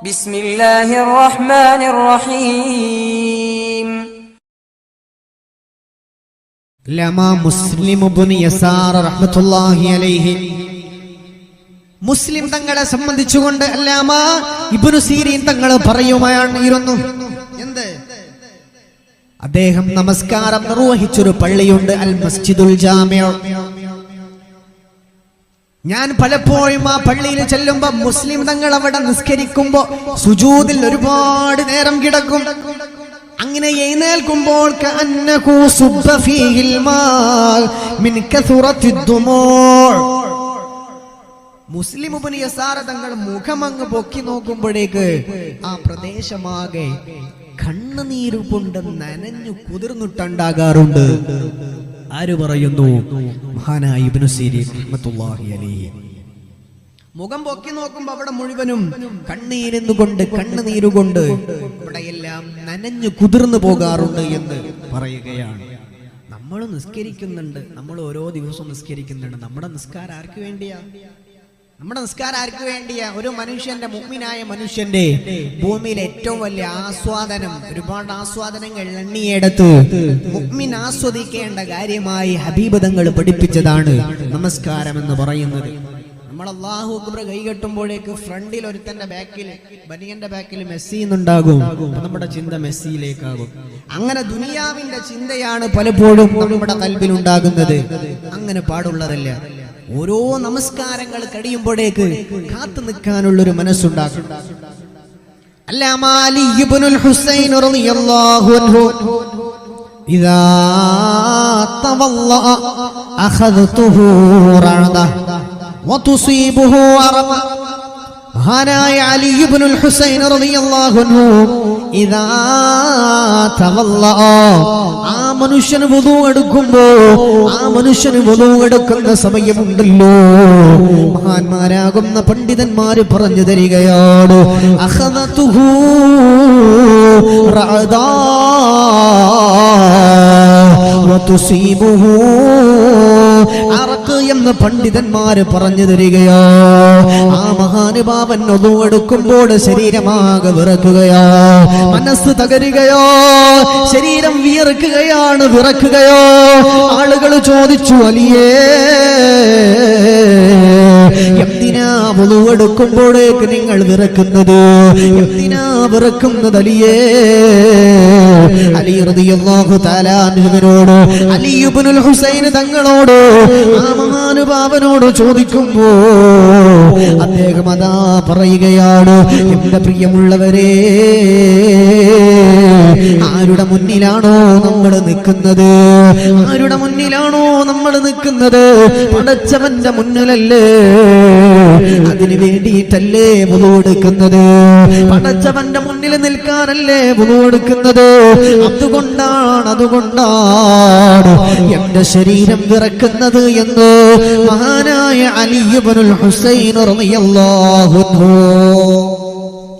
ബിസ്മില്ലാഹിർ റഹ്മാനിർ റഹീം മുസ്ലിം തങ്ങളെ സംബന്ധിച്ചുകൊണ്ട് അല്ലാമ ഇബ്നു സീരീൻ തങ്ങൾ പറയുമായിരുന്നു എന്ത്? അദ്ദേഹം നമസ്കാരം നിർവഹിച്ചൊരു പള്ളിയുണ്ട് അൽ മസ്ജിദുൽ ജാമ്യ ഞാൻ പലപ്പോഴും ആ പള്ളിയിൽ ചെല്ലുമ്പോ മുസ്ലിം തങ്ങൾ അവിടെ നിസ്കരിക്കുമ്പോ സുജൂതിൽ ഒരുപാട് നേരം കിടക്കും. അങ്ങനെ എഴുന്നേൽക്കുമ്പോൾ മുസ്ലിം ഉപനിയ സാറ തങ്ങൾ മുഖമങ്ങ് പൊക്കി നോക്കുമ്പോഴേക്ക് ആ പ്രദേശമാകെ കണ്ണുനീര് കൊണ്ട് നനഞ്ഞു കുതിർന്നിട്ടുണ്ടാകാറുണ്ട്. ആര് പറയുന്നു? മഹാനായ ഇബ്നു സീരീൻ റഹ്മത്തുള്ളാഹി അലൈഹി. മുഖം പൊക്കി നോക്കുമ്പോ അവിടെ മുഴുവനും കണ്ണീരെന്നുകൊണ്ട് കണ്ണുനീരുകൊണ്ട് അവിടെയെല്ലാം നനഞ്ഞു കുതിർന്നു പോകാറുണ്ട് എന്ന് പറയുകയാണ്. നമ്മൾ നിസ്കരിക്കുന്നുണ്ട്. നമ്മൾ ഓരോ ദിവസവും നിസ്കരിക്കുന്നുണ്ട്. നമ്മുടെ നിസ്കാരം ആർക്ക് വേണ്ടിയാ? നമ്മുടെ നിസ്കാരം ആർക്ക് വേണ്ടിയാ? ഒരു മനുഷ്യന്റെ മുഗ്മിനായ മനുഷ്യന്റെ ഭൂമിയിൽ ഏറ്റവും വലിയ ആസ്വാദനം ഒരുപാട് ആസ്വാദനങ്ങൾ എണ്ണിയെടുത്ത് മുഗ്മിൻ ആസ്വദിക്കേണ്ട കാര്യമായി ഹബീബതങ്ങൾ പഠിപ്പിച്ചതാണ് നമസ്കാരം എന്ന് പറയുന്നത്. നമ്മൾ അള്ളാഹു അക്ബർ കൈകെട്ടുമ്പോഴേക്ക് ഫ്രണ്ടിൽ ഒരുത്തന്റെ ബാക്കിൽ ബനിയന്റെ ബാക്കിൽ മെസ്സി എന്നുണ്ടാകും. നമ്മുടെ ചിന്ത മെസ്സിയിലേക്കാകും. അങ്ങനെ ദുനിയാവിന്റെ ചിന്തയാണ് പലപ്പോഴും നമ്മുടെ കൽബിൽ ഉണ്ടാകുന്നത്. അങ്ങനെ പാടുള്ളതല്ല ഓരോ നമസ്കാരങ്ങൾ കഴിയുമ്പോഴേക്ക് കാത്തു നിൽക്കാനുള്ളൊരു മനസ്സുണ്ടാക്കും മഹാനായ അലിബുൽ ഹുസൈൻ ഇദാ ആ മനുഷ്യന് വധു എടുക്കുമ്പോ ആ മനുഷ്യന് വധു എടുക്കുന്ന സമയമുണ്ടല്ലോ. മഹാന്മാരാകുന്ന പണ്ഡിതന്മാര് പറഞ്ഞു തരികയാണ്. അഹദത്തുഹൂ വതുസീബുഹു അറക്ക് എന്ന് പണ്ഡിതന്മാര് പറഞ്ഞു തരികയോ? ആ മഹാനുഭാവൻ ഒതുവെടുക്കുമ്പോൾ ശരീരമാകെ വിറക്കുകയോ? മനസ്സ് തകരുകയോ? ശരീരം വിയർക്കുകയാണ് വിറക്കുകയോ? ആളുകൾ ചോദിച്ചു അലിയേ എന്തിനാ ഒതുവെടുക്കുമ്പോഴേക്ക് നിങ്ങൾ വിറക്കുന്നത്? എന്തിനാ വിറക്കുന്നത് അലിയേ? അലി റളിയല്ലാഹു തആല അൻഹുവിനോട് അലി ഇബ്നുൽ ഹുസൈൻ തങ്ങളോട് ആ മഹാനുഭാവനോട് ചോദിക്കുമ്പോ അദ്ദേഹം അതാ പറയുകയാണ് എന്റെ പ്രിയമുള്ളവരെ ആരുടെ മുന്നിലാണോ നമ്മൾ നിൽക്കുന്നത്? ആരുടെ മുന്നിലാണോ നമ്മൾ നിൽക്കുന്നത്? പടച്ചവന്റെ മുന്നിലല്ലേ? അതിനു വേണ്ടിയിട്ടല്ലേ മുതലെടുക്കുന്നത് പടച്ചവന്റെ മുന്നിൽ നിൽക്കാനല്ലേ മുതലെടുക്കുന്നത് അതുകൊണ്ടാണ് അതുകൊണ്ടാണ് എന്റെ ശരീരം വിറക്കുന്നത് എന്ന് മഹാനായ അലിയുബനുൽ ഹുസൈൻ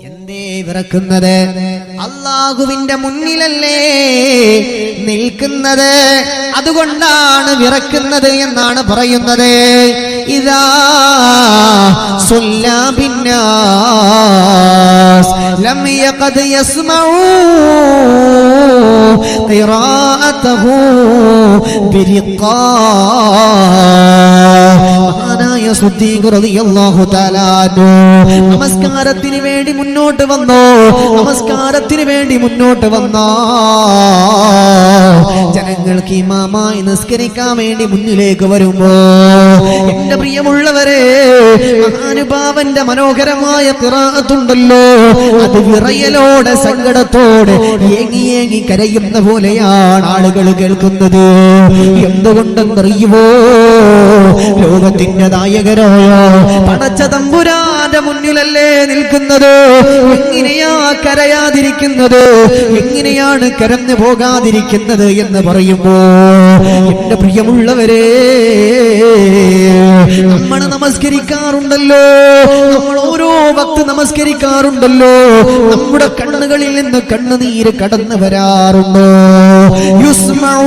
എന്തേ വിറക്കുന്നത്? അള്ളാഹുവിന്റെ മുന്നിലല്ലേ നിൽക്കുന്നത്? അതുകൊണ്ടാണ് വിറക്കുന്നത് എന്നാണ് പറയുന്നത്. നമസ്കാരത്തിന് വേണ്ടി മുന്നോട്ട് വന്നോ? നമസ്കാരത്തിന് വേണ്ടി മുന്നോട്ട് വന്നോ. ജനങ്ങൾക്ക് ഇമാമായി നിസ്കരിക്കാൻ വേണ്ടി മുന്നിലേക്ക് വരുമ്പോ എന്റെ പ്രിയമുള്ളവരെ മഹാനുഭാവന്റെ മനോഹരമായ പിറാത്തുണ്ടല്ലോ. അത് വിറയലോടെ സങ്കടത്തോടെ ഏങ്ങി ഏങ്ങി കരയുന്ന പോലെയാണ് ആളുകൾ കേൾക്കുന്നത്. എന്തുകൊണ്ടെന്നറിയുമോ ലോകത്തിന്റെ നായകരോയോ പടച്ച തമ്പുരാന്റെ മുന്നിലല്ലേ നിൽക്കുന്നത്? എങ്ങനെയാ കരയാതിരിക്കുന്നത്? എങ്ങനെയാണ് കരഞ്ഞു പോകാതിരിക്കുന്നത് എന്ന് പറയുമ്പോ എന്റെ പ്രിയമുള്ളവരെ നമ്മൾ നമസ്കരിക്കാറുണ്ടല്ലോ. നമ്മൾ ഓരോ ഭക്ത് നമസ്കരിക്കാറുണ്ടല്ലോ. നമ്മുടെ കണ്ണുകളിൽ നിന്ന് കണ്ണുനീര് കടന്നു വരാറുണ്ടോ? യുസ്മൗ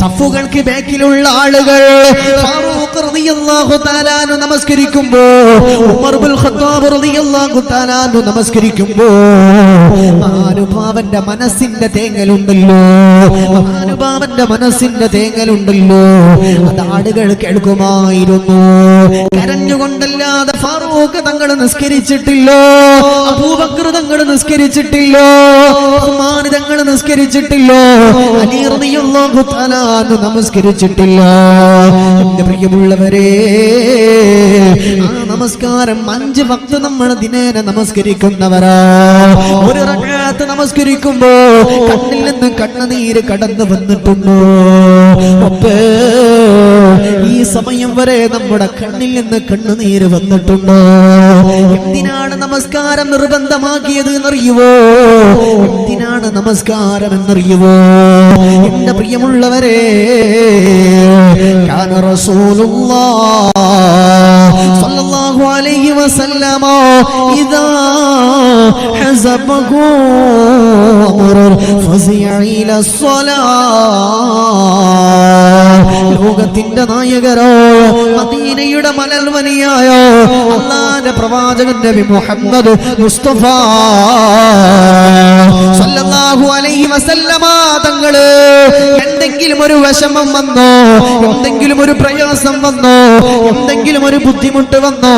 സഫുകൾക്ക് ബാക്കിലുള്ള ആളുകൾ നമസ്കരിക്കുമ്പോ നമസ്കരിക്കുമ്പോ മഹാനുഭാവന്റെ മനസ്സിന്റെ തേങ്ങലുണ്ടല്ലോ മഹാനുഭാവന്റെ മനസ്സിന്റെ തേങ്ങലുണ്ടല്ലോ. അത് ആളുകൾ കേൾക്കുമായിരുന്നു. കരഞ്ഞുകൊണ്ടല്ലാതെ ഫാറൂഖ് തങ്ങൾ നിസ്കരിച്ചിട്ടില്ലോ അബൂബക്കർ തങ്ങൾ നിസ്കരിച്ചിട്ടില്ലോ ഉസ്മാൻ തങ്ങൾ നിസ്കരിച്ചിട്ടില്ലോ അലി റളിയല്ലാഹു തആല നമസ്കരിച്ചിട്ടില്ല. എന്റെ ആ നമസ്കാരം. അഞ്ച് ഭക്ത നമ്മൾ ദിനേന നമസ്കരിക്കുന്നവരാ. ഒരു റക്അത്ത് നമസ്കരിക്കുമ്പോ കണ്ണിൽ നിന്ന് കണ്ണുനീര് കടന്നു വന്നിട്ടുണ്ടോ? അപ്പേ ഈ സമയം വരെ നമ്മുടെ കണ്ണിൽ നിന്ന് കണ്ണുനീര് വന്നിട്ടുണ്ട്? എന്തിനാണ് നമസ്കാരം നിർബന്ധമാക്കിയത് എന്നറിയുവോ? എന്തിനാണ് നമസ്കാരം എന്നറിയുവോ? എന്റെ പ്രിയമുള്ളവരെ കാന റസൂലുള്ളാഹ് സ്വല്ലല്ലാഹു അലൈഹി വസല്ലമ ഇദാ ഹസബഹു അംറുൻ ഫസിയ ഇല ലോകത്തിന്റെ നായകരോ മദീനയുടെ മലൽവനിയായോ അള്ളാന്റെ പ്രവാചകൻ നബി മുഹമ്മദ് മുസ്തഫ സല്ലല്ലാഹു അലൈഹി വസല്ലമ തങ്ങൾ എന്തെങ്കിലും ഒരു വിഷമം വന്നോ എന്തെങ്കിലും ഒരു പ്രയാസം വന്നോ എന്തെങ്കിലും ഒരു ബുദ്ധിമുട്ട് വന്നോ?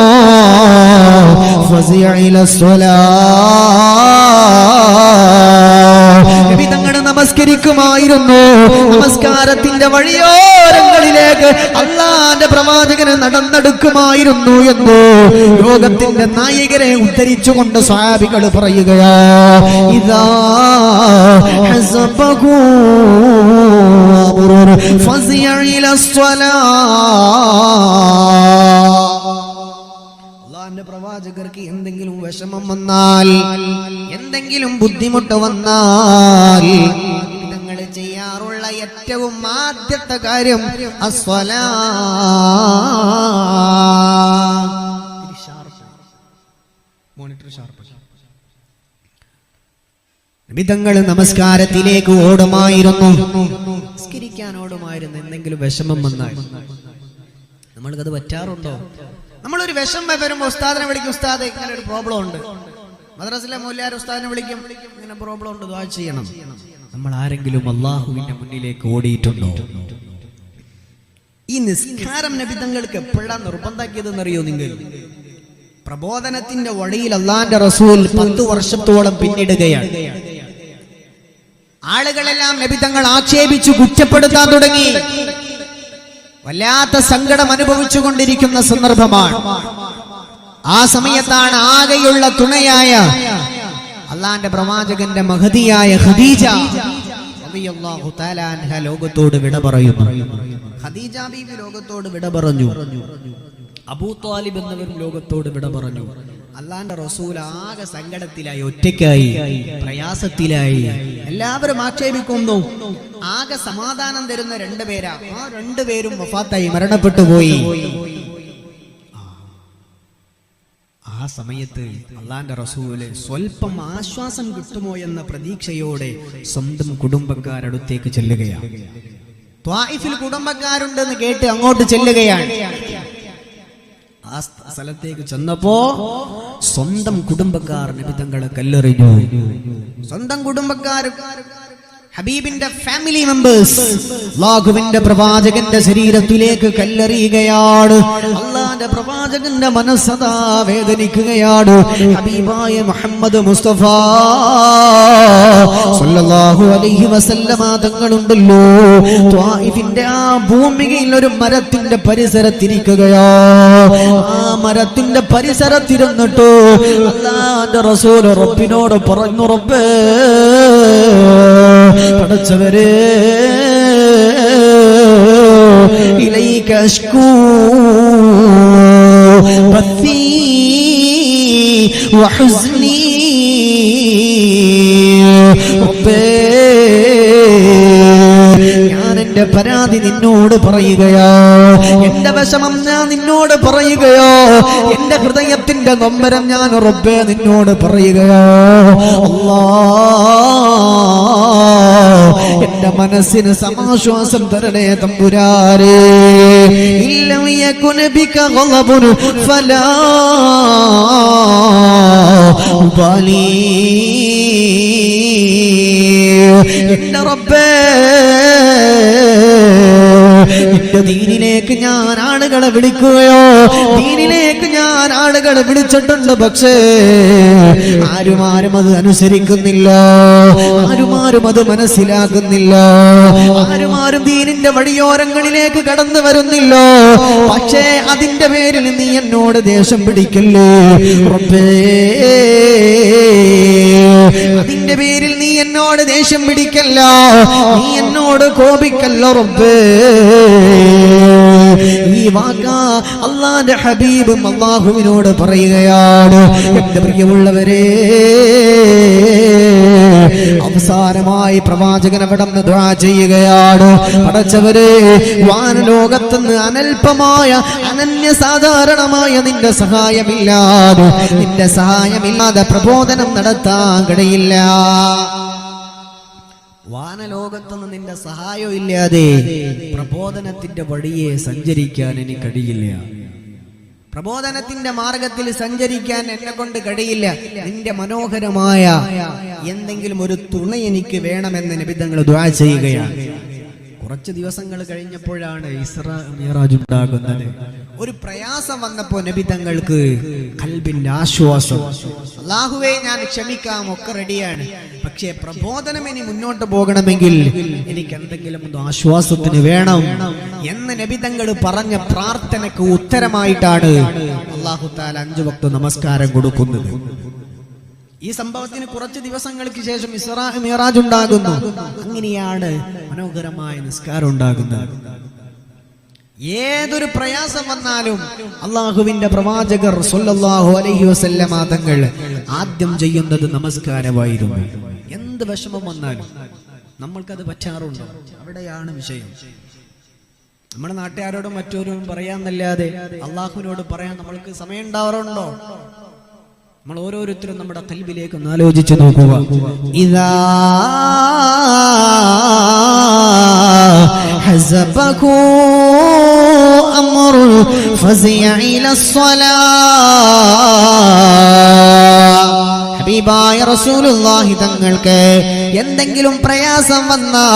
ഫസിയ ഇല നബി തങ്ങൾ നമസ്കരിക്കുമായിരുന്നു. നമസ്കാരത്തിന്റെ വഴിയോരങ്ങളിലേക്ക് അള്ളാന്റെ പ്രവാചകന് നടന്നെടുക്കുമായിരുന്നു എന്ന് ലോകത്തിന്റെ നായകരെ ഉദ്ധരിച്ചുകൊണ്ട് സ്വാഭികൾ പറയുകയാ ഇതാ ഫസിയ ഇല അള്ളാന്റെ പ്രവാചകർക്ക് എന്തെങ്കിലും വിഷമം വന്നാൽ എന്തെങ്കിലും ബുദ്ധിമുട്ട് വന്നാൽ നിങ്ങൾ ചെയ്യാറുള്ള ഏറ്റവും ആദ്യത്തെ കാര്യം അസ്വലാ. വിധങ്ങൾ നമസ്കാരത്തിലേക്ക് ഓടുമായിരുന്നു. നമസ്കരിക്കാൻ ഓടുമായിരുന്നു. എന്തെങ്കിലും വിഷമം വന്നാൽ. നമ്മൾക്കത് പറ്റാറുണ്ടോ? നമ്മളൊരു വിഷമം വരുമ്പോ ഉസ്താദിനെ വിളിക്കും ഉസ്താദ് ഇങ്ങനെ ഒരു പ്രോബ്ലം ഉണ്ട്. മദ്രസിലെ മൂല്യാർ ഉസ്താദിനെ വിളിക്കും ഇങ്ങനെ പ്രോബ്ലം ഉണ്ട് ചെയ്യണം. നമ്മൾ ആരെങ്കിലും അള്ളാഹുവിന്റെ മുന്നിലേക്ക് ഓടിയിട്ടുണ്ടോ? ഈ നിസ്കാരം നബിതങ്ങൾക്ക് എപ്പോഴാ നിർബന്ധാക്കിയതെന്ന് അറിയോ നിങ്ങൾ? പ്രബോധനത്തിന്റെ വഴിയിൽ അള്ളാന്റെ റസൂൽ പത്ത് വർഷത്തോളം പിന്നിടുകയാണ്. ആളുകളെല്ലാം നബിതങ്ങൾ ആക്ഷേപിച്ചു കുറ്റപ്പെടുത്താൻ തുടങ്ങി. വല്ലാത്ത സങ്കടം അനുഭവിച്ചു കൊണ്ടിരിക്കുന്ന സന്ദർഭമാണ്. ആ സമയത്താണ് ആകെയുള്ള തുണയായ അള്ളാന്റെ പ്രവാചകന്റെ മഹതിയായ ഖദീജ ലോകത്തോട് വിട പറയുന്നു. ഖദീജ ബീവി ലോകത്തോട് വിട പറഞ്ഞു. അബൂ താലിബ് എന്നവരും ലോകത്തോട് വിട പറഞ്ഞു. അള്ളാന്റെ റസൂൽ ആകെ സങ്കടത്തിലായി ഒറ്റയ്ക്കായി പ്രയാസത്തിലായി. എല്ലാവരും ആക്ഷേപിക്കുന്നു. ആകെ സമാധാനം തരുന്ന രണ്ടുപേരാ ആ രണ്ടുപേരും വഫാത്തായി മരണപ്പെട്ടു പോയി. ആ സമയത്ത് അള്ളാന്റെ റസൂൽ സ്വല്പം ആശ്വാസം കിട്ടുമോ എന്ന പ്രതീക്ഷയോടെ സ്വന്തം കുടുംബക്കാരടുത്തേക്ക് ചെല്ലുകയാണ്. ത്വായിഫിൽ കുടുംബക്കാരുണ്ടെന്ന് കേട്ട് അങ്ങോട്ട് ചെല്ലുകയാണ്. ആ സ്ഥ- സ്ഥലത്തേക്ക് ചെന്നപ്പോ സ്വന്തം കുടുംബക്കാർ നിബിധങ്ങളെ കല്ലെറിഞ്ഞു. സ്വന്തം കുടുംബക്കാർ ഹബീബിന്റെ ഫാമിലി മെമ്പേഴ്സ് ലാഘുവിന്റെ പ്രവാചകന്റെ ശരീരത്തിലേക്ക് കല്ലെറിയുകയാണ്. അള്ളാന്റെ പ്രവാചകന്റെ മനസ്സതാ വേദനിക്കുകയാണ്. ഹബീബായ മുഹമ്മദ് മുസ്തഫ സല്ലല്ലാഹു അലൈഹി വസല്ലമ തങ്ങളുണ്ടല്ലോ. ത്വായിഫിന്റെ ആ ഭൂമികയിൽ ഒരു മരത്തിന്റെ പരിസരത്തിരിക്കുകയാ. ആ മരത്തിന്റെ പരിസരത്തിരുന്നിട്ടോ അള്ളാന്റെ റസൂൽ റബ്ബിനോട് പറഞ്ഞു റബ്ബേ പടച്ചവരെ ഇലൈക അഷ്കൂ ബത്തി വഹുസ്നി ഞാൻ എന്റെ പരാതി നിന്നോട് പറയുകയോ? എന്റെ വിഷമം ഞാൻ നിന്നോട് പറയുകയോ? എന്റെ ഹൃദയത്തിന്റെ നൊമ്പരം ഞാൻ റബ്ബേ നിന്നോട് പറയുകയോ? എന്റെ മനസ്സിന് സമാശ്വാസം തരണേ തമ്പുരാരേ ഫലാ എന്റെ റബ്ബേ ആളുകളെ വിളിക്കുകയോ? ദീനിലേക്ക് ഞാൻ ആളുകളെ വിളിച്ചിട്ടുണ്ട് പക്ഷേ ആരും ആരും അത് അനുസരിക്കുന്നില്ല. ആരും ആരും അത് മനസ്സിലാക്കുന്നില്ല. ആരും ആരും ദീനിന്റെ വഴിയോരങ്ങളിലേക്ക് കടന്നു വരുന്നില്ല. പക്ഷേ അതിന്റെ പേരിൽ നീ എന്നോട് ദേഷ്യം പിടിക്കല്ലേ? അതിന്റെ പേരിൽ നീ എന്നോട് ദേഷ്യം പിടിക്കല്ല. നീ എന്നോട് കോപിക്കല്ല റബ്ബേ. ഈ വാക്ക അള്ളാന്റെ ഹബീബും അള്ളാഹുവിനോട് പറയുകയാണ്. എന്റെ പ്രിയമുള്ളവരെ. അവസാനമായി പ്രവാചകൻ അവിടെ ദ്വാ ചെയ്യുകയാണ്. പടച്ചവരെ വാനലോകത്തുനിന്ന് അനൽപമായ അനന്യ സാധാരണമായ നിന്റെ സഹായമില്ലാതെ നിന്റെ സഹായമില്ലാതെ പ്രബോധനം നടത്താൻ കഴിയില്ല. വാനലോകത്തുനിന്ന് നിന്റെ സഹായം ഇല്ലാതെ പ്രബോധനത്തിന്റെ വഴിയെ സഞ്ചരിക്കാൻ എനിക്ക് കഴിയില്ല. പ്രബോധനത്തിന്റെ മാർഗത്തിൽ സഞ്ചരിക്കാൻ എന്നെ കൊണ്ട് കഴിയില്ല. നിന്റെ മനോഹരമായ എന്തെങ്കിലും ഒരു തുണ എനിക്ക് വേണമെന്ന് നിബിധങ്ങൾ ദ്വാ ചെയ്യുകയാണ്. കുറച്ച് ദിവസങ്ങൾ കഴിഞ്ഞപ്പോഴാണ് ഇസ്ര ഉണ്ടാകുന്നത്. ഒരു പ്രയാസം വന്നപ്പോ നബി തങ്ങൾക്ക് കൽബിന്റെ ആശ്വാസം. അള്ളാഹുവെ ഞാൻ ക്ഷമിക്കാം ഒക്കെ റെഡിയാണ്. പക്ഷേ പ്രബോധനം ഇനി മുന്നോട്ട് പോകണമെങ്കിൽ എനിക്ക് എന്തെങ്കിലും ഒന്ന് ആശ്വാസത്തിന് വേണം എന്ന് നബി തങ്ങൾ പറഞ്ഞ പ്രാർത്ഥനക്ക് ഉത്തരമായിട്ടാണ് അള്ളാഹു താല അഞ്ചു വക്ത നമസ്കാരം കൊടുക്കുന്നത്. ഈ സംഭവത്തിന് കുറച്ച് ദിവസങ്ങൾക്ക് ശേഷം ഇസ്രാ മിറാജ് ഉണ്ടാകുന്നു. അങ്ങനെയാണ് മനോഹരമായ നിസ്കാരം ഉണ്ടാകുന്നത്. ഏതൊരു പ്രയാസം വന്നാലും അള്ളാഹുവിന്റെ പ്രവാചകർ സൊല്ലാഹു അലൈഹി വസല്ലമ തങ്ങൾ ആദ്യം ചെയ്യുന്നത് നമസ്കാരമായിരുന്നു. എന്ത് വിഷമം വന്നാലും നമ്മൾക്കത് പറ്റാറുണ്ട്? അവിടെയാണ് വിഷയം. നമ്മുടെ നാട്ടുകാരോടും മറ്റോരും പറയാന്നല്ലാതെ അള്ളാഹുവിനോട് പറയാൻ നമ്മൾക്ക് സമയം ഉണ്ടാവാറുണ്ടോ നമ്മൾ ഓരോരുത്തരും നമ്മുടെ കൽവിലേക്ക് ഒന്ന് ആലോചിച്ച് നോക്കുക. ഇതാ ഹസബകൂ فزع إلى الصلاة ഹബീബായ റസൂലുള്ളാഹി തങ്ങൾക്ക് എന്തെങ്കിലും പ്രയാസം വന്നാ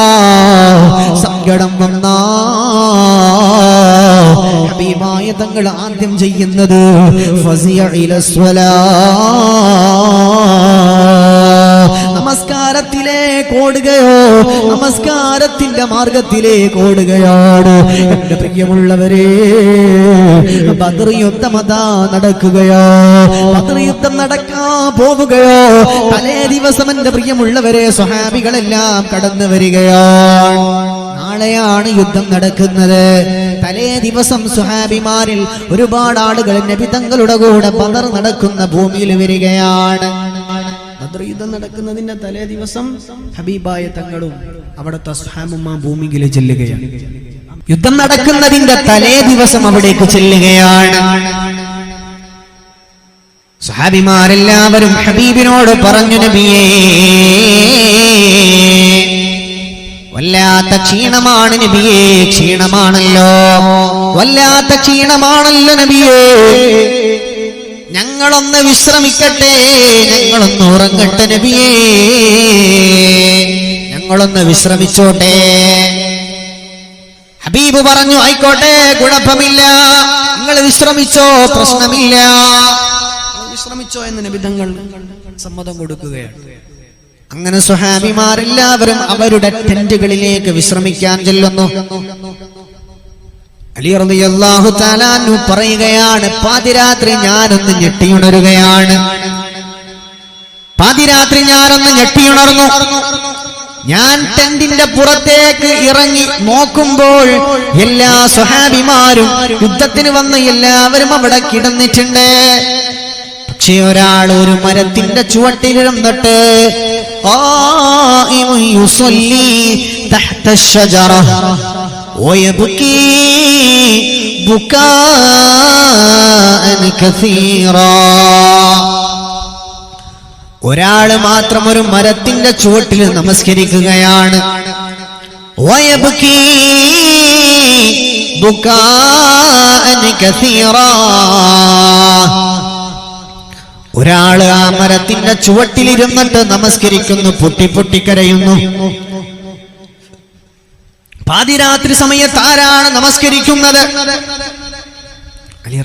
സങ്കടം വന്നാ ഹബീബായ തങ്ങൾ ആദ്യം ചെയ്യുന്നത് ഫസിയ ഇല സ്വലാ. നമസ്കാരത്തിലേക്ക് ഓടുകയോ നമസ്കാരത്തിന്റെ മാർഗത്തിലേക്ക് ഓടുകയാണ് എന്റെ പ്രിയമുള്ളവരെ ബദർ നടക്കുകയോ ബദർ യുദ്ധം നടക്കാൻ പോവുകയോ. തലേ ദിവസം എന്റെ പ്രിയമുള്ളവരെ സ്വഹാബികളെല്ലാം കടന്നു വരികയാണ് നാളെയാണ് യുദ്ധം നടക്കുന്നത്. തലേ ദിവസം സുഹാബിമാരിൽ ഒരുപാട് ആളുകൾ നബി തങ്ങളുടെ കൂടെ പതർ നടക്കുന്ന ഭൂമിയിൽ വരികയാണ്. ബദർ യുദ്ധം നടക്കുന്നതിന്റെ തലേ ദിവസം ഹബീബായ തങ്ങളും അവിടുത്തെ സുഹാമുമ്മ ഭൂമിയിൽ ചെല്ലുകയാണ്. യുദ്ധം നടക്കുന്നതിന്റെ തലേ ദിവസം അവിടേക്ക് ചെല്ലുകയാണ്. സഹാബിമാരെല്ലാവരും ഹബീബിനോട് പറഞ്ഞു നബിയേ വല്ലാത്ത ക്ഷീണമാണ് നബിയേ ക്ഷീണമാണല്ലോ. വല്ലാത്ത ക്ഷീണമാണല്ലോ നബിയേ. ഞങ്ങളൊന്ന് വിശ്രമിക്കട്ടെ ഞങ്ങളൊന്ന് ഉറങ്ങട്ടെ നബിയേ. ഞങ്ങളൊന്ന് വിശ്രമിച്ചോട്ടെ. ഹബീബ് പറഞ്ഞു ആയിക്കോട്ടെ കുഴപ്പമില്ല. നിങ്ങൾ വിശ്രമിച്ചോ പ്രശ്നമില്ല. വിശ്രമിച്ചോ എന്ന് നിബിധങ്ങൾ സമ്മതം കൊടുക്കുകയാണ്. അങ്ങനെ സുഹാബിമാരെല്ലാവരും അവരുടെ ടെന്റുകളിലേക്ക് വിശ്രമിക്കാൻ ചെല്ലുന്നു. പറയുകയാണ് പാതിരാത്രി ഞാനൊന്ന് ഞെട്ടിയുണരുകയാണ്. പാതിരാത്രി ഞാനൊന്ന് ഞെട്ടിയുണർന്നു. ഞാൻ ടെന്റിന്റെ പുറത്തേക്ക് ഇറങ്ങി നോക്കുമ്പോൾ എല്ലാ സ്വഹാബിമാരും യുദ്ധത്തിന് വന്ന് എല്ലാവരും അവിടെ കിടന്നിട്ടുണ്ട്. പക്ഷെ ഒരാൾ ഒരു മരത്തിന്റെ ചുവട്ടിലിരുന്നിട്ട് ആ ويبكي بكاء كثيرا ഒരാള് മാത്രം ഒരു മരത്തിന്റെ ചുവട്ടിൽ നമസ്കരിക്കുകയാണ് ويبكي بكاء كثيرا ഒരാള് ആ മരത്തിന്റെ ചുവട്ടിലിരുന്നിട്ട് നമസ്കരിക്കുന്നു പൊട്ടി പൊട്ടിക്കരയുന്നു പാതിരാത്രി സമയത്ത് ആരാണ് നമസ്കരിക്കുന്നത്? അലി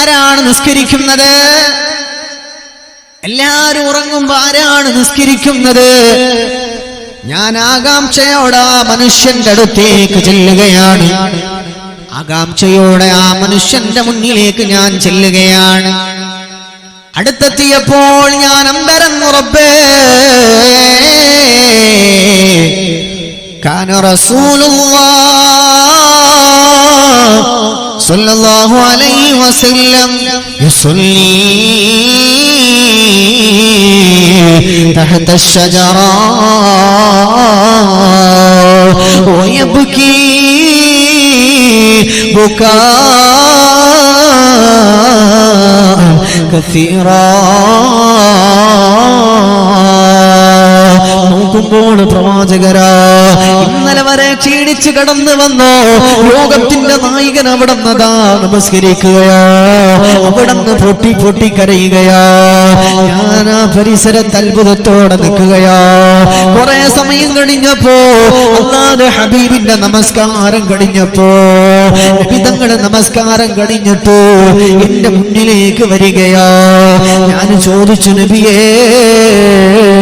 ആരാണ് നിസ്കരിക്കുന്നത്? എല്ലാരും ഉറങ്ങുമ്പോ ആരാണ് നിസ്കരിക്കുന്നത്? ഞാൻ ആകാംക്ഷയോടെ ആ മനുഷ്യന്റെ അടുത്തേക്ക് ചെല്ലുകയാണ്. ആകാംക്ഷയോടെ ആ മനുഷ്യന്റെ മുന്നിലേക്ക് ഞാൻ ചെല്ലുകയാണ്. അടുത്തെത്തിയപ്പോൾ ഞാൻ അമ്പരം ഉറപ്പേ كان رسول الله صلى الله عليه وسلم يصلي تحت الشجرة ويبكي بكاء كثيرا. നോക്കുമ്പോൾ പ്രവാചകരാ. ഇന്നലെ വരെ ക്ഷീണിച്ചു കടന്നു വന്നോ ലോകത്തിന്റെ നായകൻ അവിടെ നിന്നതാ നമസ്കരിക്കുകയാ. അവിടെ നിന്ന് പൊട്ടി പൊട്ടി കരയുകയാ. ആ പരിസരത്ത് അത്ഭുതത്തോടെ നിൽക്കുകയാ. കുറെ സമയം കഴിഞ്ഞപ്പോ അല്ലാതെ ഹബീബിന്റെ നമസ്കാരം കഴിഞ്ഞപ്പോ വിധങ്ങളുടെ നമസ്കാരം കഴിഞ്ഞിട്ട് എന്റെ മുന്നിലേക്ക് വരികയാ. ഞാൻ ചോദിച്ചു നബിയേ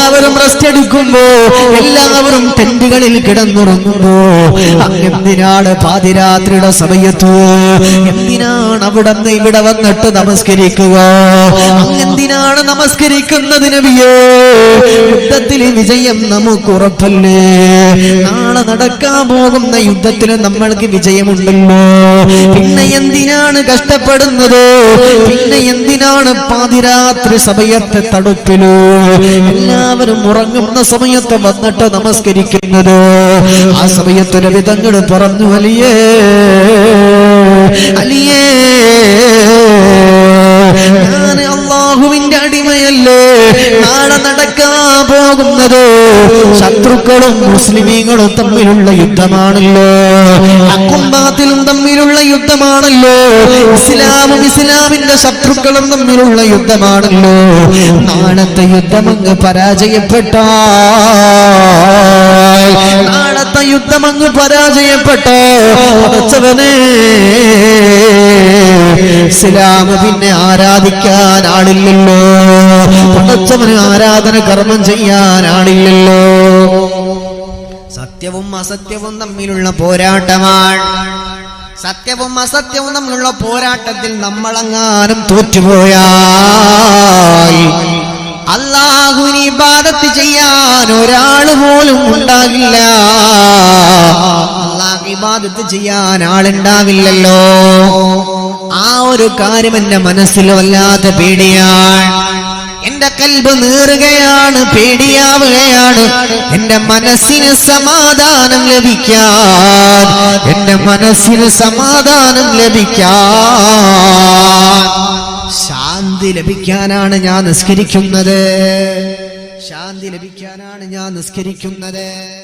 എല്ലാവരും റെസ്റ്റ് എടുക്കുമ്പോ എല്ലാവരും ടെന്റുകളിൽ കിടന്നുറങ്ങുമ്പോ എന്തിനാണ് പാതിരാത്രിയുടെ സമയത്ത്? എന്തിനാണ് അവിടെ നിന്ന് ഇവിടെ വന്നിട്ട് നമസ്കരിക്കുക? എന്തിനാണ് നമസ്കരിക്കുന്നത് നബിയേ? യുദ്ധത്തിൽ വിജയം നമുക്ക് ഉറപ്പല്ലേ? നാളെ നടക്കാൻ പോകുന്ന യുദ്ധത്തിന് നമ്മൾക്ക് വിജയമുണ്ടല്ലോ. പിന്നെ എന്തിനാണ് കഷ്ടപ്പെടുന്നത്? പിന്നെ എന്തിനാണ് പാതിരാത്രി സമയത്തെ തടുപ്പിലോ എല്ലാവരും ഉറങ്ങുന്ന സമയത്ത് വന്നിട്ട് നമസ്കരിക്കുന്നത്. ആ സമയത്ത് രവിതങ്ങൾ പറഞ്ഞു അലിയേ അലിയേ അള്ളാഹുവിന്റെ അടിമയല്ലേ? നാളെ നടക്കാൻ പോകുന്നത് ശത്രുക്കളും മുസ്ലിമീങ്ങളും തമ്മിലുള്ള യുദ്ധമാണല്ലോ. അക്കുംബാത്തിലും തമ്മിലുള്ള യുദ്ധമാണല്ലോ. ഇസ്ലാമും ഇസ്ലാമിന്റെ ശത്രുക്കളും തമ്മിലുള്ള യുദ്ധമാണല്ലോ. നാളത്തെ യുദ്ധം അങ്ങ് പരാജയപ്പെട്ട നാളത്തെ യുദ്ധം അങ്ങ് പരാജയപ്പെട്ട അടച്ചവനെ ഇസ്ലാം പിന്നെ ആരാധിക്കാൻ ആളില്ലല്ലോ. പടച്ചവന് ആരാധന കർമ്മം ചെയ്യാൻ ആളില്ലല്ലോ. സത്യവും അസത്യവും തമ്മിലുള്ള പോരാട്ടമാണ്. സത്യവും അസത്യവും തമ്മിലുള്ള പോരാട്ടത്തിൽ നമ്മളെങ്ങാനും തോറ്റുപോയാൽ അള്ളാഹുവിന് ഇബാദത്ത് ചെയ്യാൻ ഒരാൾ പോലും ഉണ്ടാകില്ല. അള്ളാഹ് ഇബാദത്ത് ചെയ്യാൻ ആളുണ്ടാവില്ലല്ലോ ആ ഒരു കാര്യം എന്റെ മനസ്സിൽ പേടിയാണ് എന്റെ കൽബ് നീറുകയാണ് പേടിയാവുകയാണ്. എന്റെ മനസ്സിന് സമാധാനം ലഭിക്കാൻ. എന്റെ മനസ്സിന് സമാധാനം ലഭിക്കാൻ. ശാന്തി ലഭിക്കാനാണ് ഞാൻ നിസ്കരിക്കുന്നത്. ശാന്തി ലഭിക്കാനാണ് ഞാൻ നിസ്കരിക്കുന്നത്.